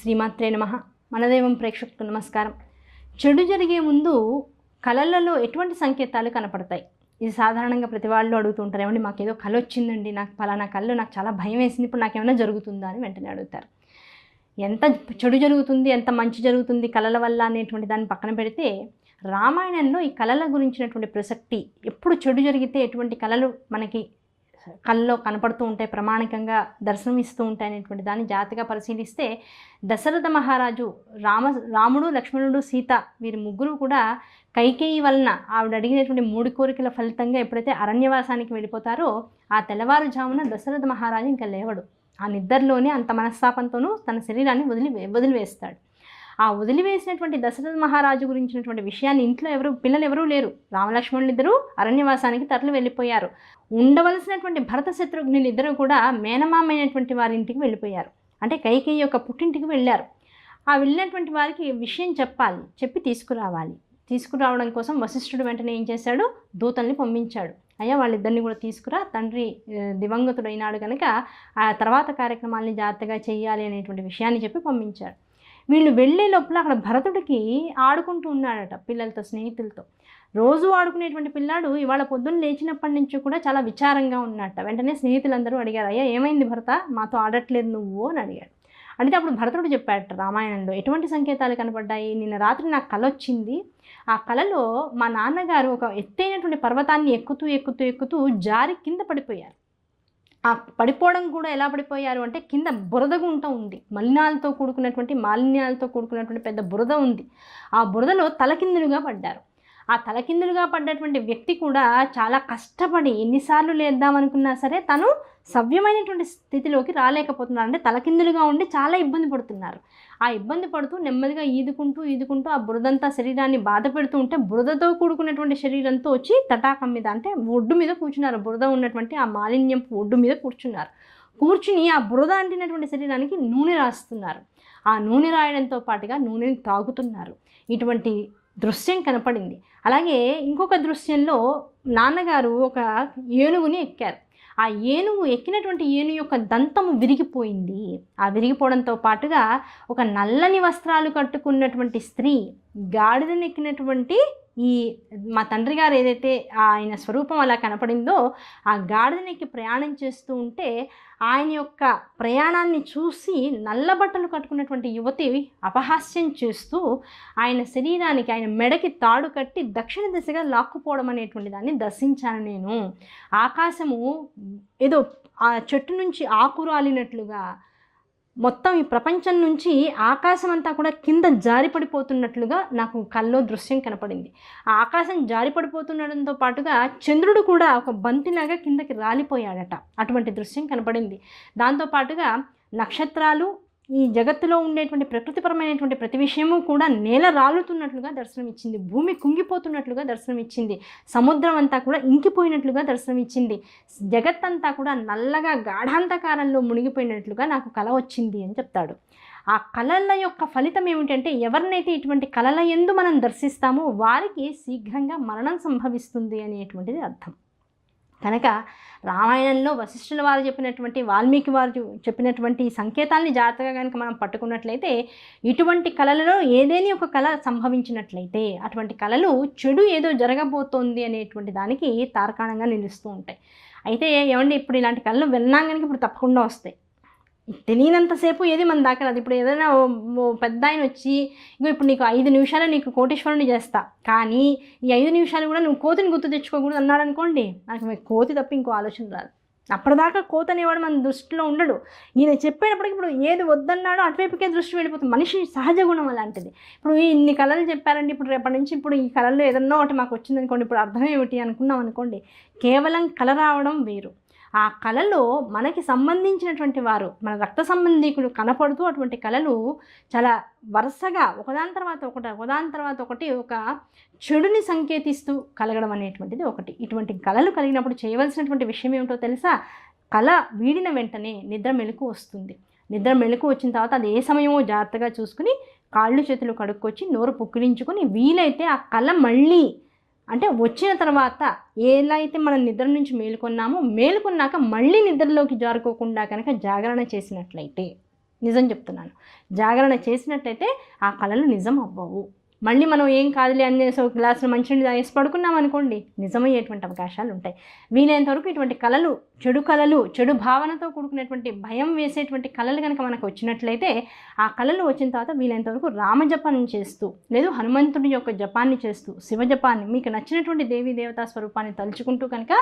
శ్రీమాత్రే నమ. మనదేవం ప్రేక్షకులకు నమస్కారం. చెడు జరిగే ముందు కళలలో ఎటువంటి సంకేతాలు కనపడతాయి? ఇది సాధారణంగా ప్రతి వాళ్ళు అడుగుతుంటారు ఏమండి మాకు ఏదో కళ వచ్చిందండి నాకు పలానా కళ్ళు నాకు చాలా భయం వేసింది ఇప్పుడు నాకు ఏమైనా జరుగుతుందా అని వెంటనే అడుగుతారు. ఎంత చెడు జరుగుతుంది ఎంత మంచి జరుగుతుంది కళల వల్ల అనేటువంటి దాన్ని పక్కన పెడితే రామాయణంలో ఈ కళల గురించినటువంటి ప్రసక్తి ఎప్పుడు చెడు జరిగితే ఎటువంటి కళలు మనకి కళ్ళలో కనపడుతూ ఉంటాయి ప్రామాణికంగా దర్శనమిస్తూ ఉంటాయి అనేటువంటి దాన్ని జాతిగా పరిశీలిస్తే దశరథ మహారాజు రామ రాముడు లక్ష్మణుడు సీత వీరి ముగ్గురు కూడా కైకేయి వలన ఆవిడ అడిగినటువంటి మూడు కోరికల ఫలితంగా ఎప్పుడైతే అరణ్యవాసానికి వెళ్ళిపోతారో ఆ తెల్లవారుజామున దశరథ మహారాజు ఇంకా లేవడు. ఆ నిద్రలోనే అంత మనస్తాపంతోనూ తన శరీరాన్ని వదిలి వదిలివేస్తాడు. ఆ వదిలివేసినటువంటి దశరథ మహారాజు గురించినటువంటి విషయాన్ని ఇంట్లో ఎవరు పిల్లలు ఎవరూ లేరు. రామలక్ష్మణులు ఇద్దరు అరణ్యవాసానికి తరలి వెళ్ళిపోయారు. ఉండవలసినటువంటి భరత శత్రుఘ్నులు ఇద్దరు కూడా మేనమామైనటువంటి వారి ఇంటికి వెళ్ళిపోయారు. అంటే కైకేయి యొక్క పుట్టింటికి వెళ్ళారు. ఆ వెళ్ళినటువంటి వారికి విషయం చెప్పాలి చెప్పి తీసుకురావాలి. తీసుకురావడం కోసం వశిష్ఠుడు వెంటనే ఏం చేశాడు? దూతల్ని పంపించాడు. అయ్యా వాళ్ళిద్దరిని కూడా తీసుకురా. తండ్రి దివంగతుడైనాడు కనుక ఆ తర్వాత కార్యక్రమాల్ని జాగ్రత్తగా చేయాలి అనేటువంటి విషయాన్ని చెప్పి పంపించాడు. వీళ్ళు వెళ్ళే లోపల అక్కడ భరతుడికి ఆడుకుంటూ ఉన్నాడట పిల్లలతో స్నేహితులతో. రోజు ఆడుకునేటువంటి పిల్లాడు ఇవాళ పొద్దున్న లేచినప్పటి నుంచి కూడా చాలా విచారంగా ఉన్నట్ట వెంటనే స్నేహితులందరూ అడిగారు అయ్యా ఏమైంది భరత? మాతో ఆడట్లేదు నువ్వు? అని అడిగాడు. అంటే అప్పుడు భరతుడు చెప్పాడట రామాయణంలో ఎటువంటి సంకేతాలు కనపడ్డాయి నిన్న రాత్రి నాకు కల వచ్చింది. ఆ కళలో మా నాన్నగారు ఒక ఎత్తైనటువంటి పర్వతాన్ని ఎక్కుతూ ఎక్కుతూ ఎక్కుతూ జారి కింద పడిపోయారు. ఆ పడిపోవడం కూడా ఎలా పడిపోయారు అంటే కింద బురద గుంట ఉంది. మలినాలతో కూడుకున్నటువంటి మాలిన్యాలతో కూడుకున్నటువంటి పెద్ద బురద ఉంది. ఆ బురదలో తలకిందులుగా పడ్డారు. ఆ తలకిందులుగా పడ్డటువంటి వ్యక్తి కూడా చాలా కష్టపడి ఎన్నిసార్లు లేద్దామనుకున్నా సరే తను సవ్యమైనటువంటి స్థితిలోకి రాలేకపోతున్నారు అంటే తలకిందులుగా ఉండి చాలా ఇబ్బంది పడుతున్నారు. ఆ ఇబ్బంది పడుతూ నెమ్మదిగా ఈదుకుంటూ ఈదుకుంటూ ఆ బురదంతా శరీరాన్ని బాధ పెడుతూ ఉంటే బురదతో కూడుకున్నటువంటి శరీరంతో వచ్చి తటాకం మీద అంటే ఒడ్డు మీద కూర్చున్నారు. బురద ఉన్నటువంటి ఆ మాలిన్యం ఒడ్డు మీద కూర్చున్నారు. కూర్చుని ఆ బురద అంటినటువంటి శరీరానికి నూనె రాస్తున్నారు. ఆ నూనె రాయడంతో పాటుగా నూనెని తాగుతున్నారు. ఇటువంటి దృశ్యం కనపడింది. అలాగే ఇంకొక దృశ్యంలో నాన్నగారు ఒక ఏనుగుని ఎక్కారు. ఆ ఏనుగు ఎక్కినటువంటి ఏనుగు యొక్క దంతము విరిగిపోయింది. ఆ విరిగిపోవడంతో పాటుగా ఒక నల్లని వస్త్రాలు కట్టుకున్నటువంటి స్త్రీ గాడిదనెక్కినటువంటి ఈ మా తండ్రి గారు ఏదైతే ఆయన స్వరూపం అలా కనపడిందో ఆ గాడిదనికి ప్రయాణం చేస్తూ ఉంటే ఆయన యొక్క ప్రయాణాన్ని చూసి నల్ల బట్టలు కట్టుకున్నటువంటి యువతి అపహాస్యం చేస్తూ ఆయన శరీరానికి ఆయన మెడకి తాడు కట్టి దక్షిణ దిశగా లాక్కుపోవడం అనేటువంటి దాన్ని దర్శించాను నేను. ఆకాశము ఏదో ఆ చెట్టు నుంచి ఆకురాలినట్లుగా మొత్తం ఈ ప్రపంచం నుంచి ఆకాశం అంతా కూడా కింద జారి పడిపోతున్నట్లుగా నాకు కల్లో దృశ్యం కనపడింది. ఆ ఆకాశం జారి పడిపోతుండడంతో పాటుగా చంద్రుడు కూడా ఒక బంతిలాగా కిందకి రాలిపోయాడట. అటువంటి దృశ్యం కనపడింది. దాంతో పాటుగా నక్షత్రాలు ఈ జగత్తులో ఉండేటువంటి ప్రకృతిపరమైనటువంటి ప్రతి విషయము కూడా నేల రాలుతున్నట్లుగా దర్శనమిచ్చింది. భూమి కుంగిపోతున్నట్లుగా దర్శనమిచ్చింది. సముద్రం అంతా కూడా ఇంకిపోయినట్లుగా దర్శనమిచ్చింది. జగత్తంతా కూడా నల్లగా గాఢాంతకారంలో మునిగిపోయినట్లుగా నాకు కల వచ్చింది అని చెప్తాడు. ఆ కళల యొక్క ఫలితం ఏమిటంటే ఎవరినైతే ఇటువంటి కళల ఎందు మనం దర్శిస్తామో వారికి శీఘ్రంగా మరణం సంభవిస్తుంది అనేటువంటిది అర్థం. కనుక రామాయణంలో వశిష్ఠుల వారు చెప్పినటువంటి వాల్మీకి వారు చెప్పినటువంటి సంకేతాలని సంకేతాల్ని జాగ్రత్తగా కనుక మనం పట్టుకున్నట్లయితే ఇటువంటి కళలలో ఏదేని ఒక కళ సంభవించినట్లయితే అటువంటి కళలు చెడు ఏదో జరగబోతోంది అనేటువంటి దానికి తార్కాణంగా నిలుస్తూ ఉంటాయి. అయితే ఏమండి ఇప్పుడు ఇలాంటి కళలు విన్నాం కనుక ఇప్పుడు తప్పకుండా వస్తాయి. తెలియనంతసేపు ఏది మన దాకా ఇప్పుడు ఏదైనా పెద్ద ఆయన వచ్చి ఇంకో ఇప్పుడు నీకు ఐదు నిమిషాలు నీకు కోటేశ్వరుని చేస్తా. కానీ ఈ ఐదు నిమిషాలు కూడా నువ్వు కోతిని గుర్తు తెచ్చుకోకూడదు అన్నాడు అనుకోండి నాకు కోతి తప్ప ఇంకో ఆలోచన రాదు. అప్పటిదాకా కోత అనేవాడు మన దృష్టిలో ఉండడు. ఈయన చెప్పేటప్పటికి ఇప్పుడు ఏది వద్దన్నాడో అటువైపుకే దృష్టి వెళ్ళిపోతుంది. మనిషి సహజ గుణం అలాంటిది. ఇప్పుడు ఈ ఇన్ని కళలు చెప్పారండి. ఇప్పుడు రేపటి నుంచి ఇప్పుడు ఈ కళల్లో ఏదన్నా ఒకటి మాకు వచ్చిందనుకోండి ఇప్పుడు అర్థం ఏమిటి అనుకున్నాం అనుకోండి కేవలం కళ రావడం వేరు. ఆ కళలో మనకి సంబంధించినటువంటి వారు మన రక్త సంబంధికులు కనపడుతూ అటువంటి కళలు చాలా వరుసగా ఒకదాని తర్వాత ఒకటి ఒకదాని తర్వాత ఒకటి ఒక చెడుని సంకేతిస్తూ కలగడం అనేటువంటిది ఒకటి. ఇటువంటి కళలు కలిగినప్పుడు చేయవలసినటువంటి విషయం ఏమిటో తెలుసా? కళ వీడిన వెంటనే నిద్ర మెలకు వస్తుంది. నిద్ర మెలకు వచ్చిన తర్వాత అది ఏ సమయమో జాగ్రత్తగా చూసుకుని కాళ్ళు చేతులు కడుక్కొచ్చి నోరు పుక్కిలించుకొని వీలైతే ఆ కళ మళ్ళీ అంటే వచ్చిన తర్వాత ఎలా అయితే మనం నిద్ర నుంచి మేలుకొన్నామో మేలుకున్నాక మళ్ళీ నిద్రలోకి జారుకోకుండా కనుక జాగరణ చేసినట్లయితే నిజం చెప్తున్నాను. జాగరణ చేసినట్లయితే ఆ కళలు నిజం అవ్వవు. మళ్ళీ మనం ఏం కాదులే అనేసి ఒక గ్లాసులో మంచినీళ్ళు తాగేసి పడుకున్నాం అనుకోండి నిజమయ్యేటువంటి అవకాశాలు ఉంటాయి. వీలైనంత వరకు ఇటువంటి కళలు చెడు కళలు చెడు భావనతో కూడుకునేటువంటి భయం వేసేటువంటి కళలు కనుక మనకు వచ్చినట్లయితే ఆ కళలు వచ్చిన తర్వాత వీలైనంత వరకు రామజపాన్ని చేస్తూ లేదు హనుమంతుడి యొక్క జపాన్ని చేస్తూ శివ జపాన్ని మీకు నచ్చినటువంటి దేవీ దేవతా స్వరూపాన్ని తలుచుకుంటూ కనుక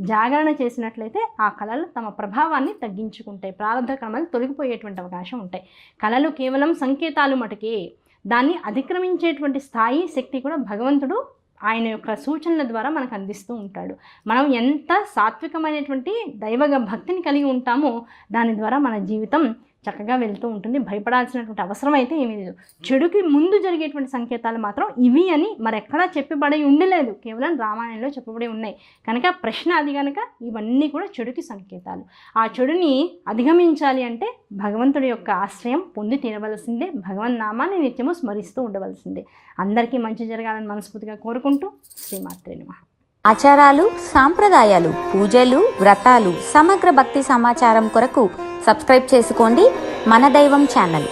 జాగరణ చేసినట్లయితే ఆ కళలు తమ ప్రభావాన్ని తగ్గించుకుంటాయి ప్రారంభ క్రమాలు తొలగిపోయేటువంటి అవకాశం ఉంటాయి. కళలు కేవలం సంకేతాలు మటుకే దాన్ని అతిక్రమించేటువంటి స్థాయి శక్తి కూడా భగవంతుడు ఆయన యొక్క సూచనల ద్వారా మనకు అందిస్తూ ఉంటాడు. మనం ఎంత సాత్వికమైనటువంటి దైవగ భక్తిని కలిగి ఉంటామో దాని ద్వారా మన జీవితం చక్కగా వెళ్తూ ఉంటుంది. భయపడాల్సినటువంటి అవసరం అయితే ఏమీ లేదు. చెడుకి ముందు జరిగేటువంటి సంకేతాలు మాత్రం ఇవి అని మరెక్కడా చెప్పబడి ఉండలేదు. కేవలం రామాయణంలో చెప్పబడి ఉన్నాయి. కనుక ప్రశ్న అది కనుక ఇవన్నీ కూడా చెడుకి సంకేతాలు. ఆ చెడుని అధిగమించాలి అంటే భగవంతుడి యొక్క ఆశ్రయం పొంది తీరవలసిందే. భగవన్ నామాన్ని నిత్యము స్మరిస్తూ ఉండవలసిందే. అందరికీ మంచి జరగాలని మనస్ఫూర్తిగా కోరుకుంటూ శ్రీమాత్రే నమ. ఆచారాలు సాంప్రదాయాలు పూజలు వ్రతాలు సమగ్ర భక్తి సమాచారం కొరకు సబ్స్క్రైబ్ చేసుకోండి. మన దైవం ఛానల్.